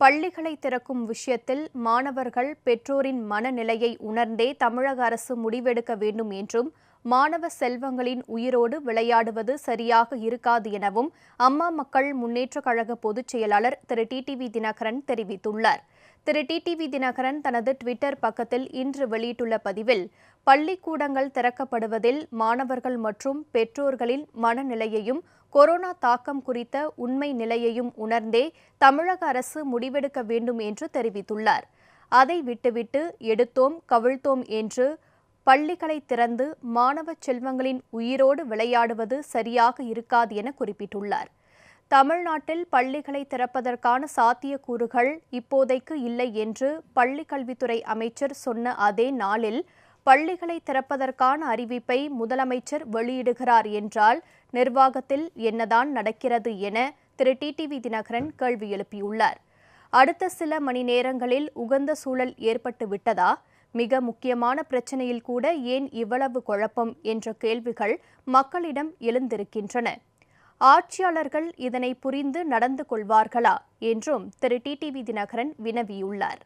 பள்ளிகளை திறக்கும் விஷயத்தில் மாணவர்கள் பெற்றோரின் மனநிலையை உணர்ந்தே தமிழக அரசு முடிவெடுக்க வேண்டும் என்றும் மாணவ செல்வங்களின் உயிரோடு விளையாடுவது சரியாக இருக்காது எனவும் அம்மா மக்கள் முன்னேற்றக் கழக பொதுச் செயலாளர் திரு. டிடிவி தினகரன் தெரிவித்துள்ளார். திரு. டிடிவி தினகரன் தனது டுவிட்டர் பக்கத்தில் இன்று வெளியிட்டுள்ள பதிவில் பள்ளிக்கூடங்கள் திறக்கப்படுவதில் மாணவர்கள் மற்றும் பெற்றோர்களின் மனநிலையையும் கொரோனா தாக்கம் குறித்த உண்மை நிலையையும் உணர்ந்தே தமிழக அரசு முடிவெடுக்க வேண்டும் என்று தெரிவித்துள்ளார். அதை விட்டுவிட்டு எடுத்தோம் கவிழ்த்தோம் என்று பள்ளிகளை திறந்து மாணவ செல்வங்களின் உயிரோடு விளையாடுவது சரியாக இருக்காது என குறிப்பிட்டுள்ளார். தமிழ்நாட்டில் பள்ளிகளை திறப்பதற்கான சாத்தியக்கூறுகள் இப்போதைக்கு இல்லை என்று பள்ளிக்கல்வித்துறை அமைச்சர் சொன்ன அதே நாளில் பள்ளிகளை திறப்பதற்கான அறிவிப்பை முதலமைச்சர் வெளியிடுகிறார் என்றால் நிர்வாகத்தில் என்னதான் நடக்கிறது என திரு. டிடிவி தினகரன் கேள்வி எழுப்பியுள்ளார். அடுத்த சில மணி நேரங்களில் உகந்த சூழல் ஏற்பட்டு விட்டதா? மிக முக்கியமான பிரச்சனையில் கூட ஏன் இவ்வளவு குழப்பம்? என்ற கேள்விகள் மக்களிடம் எழுந்திருக்கின்றன. ஆட்சியாளர்கள் இதனை புரிந்து நடந்து கொள்வார்களா? என்றும் திரு. டிடிவி தினகரன் வினவியுள்ளார்.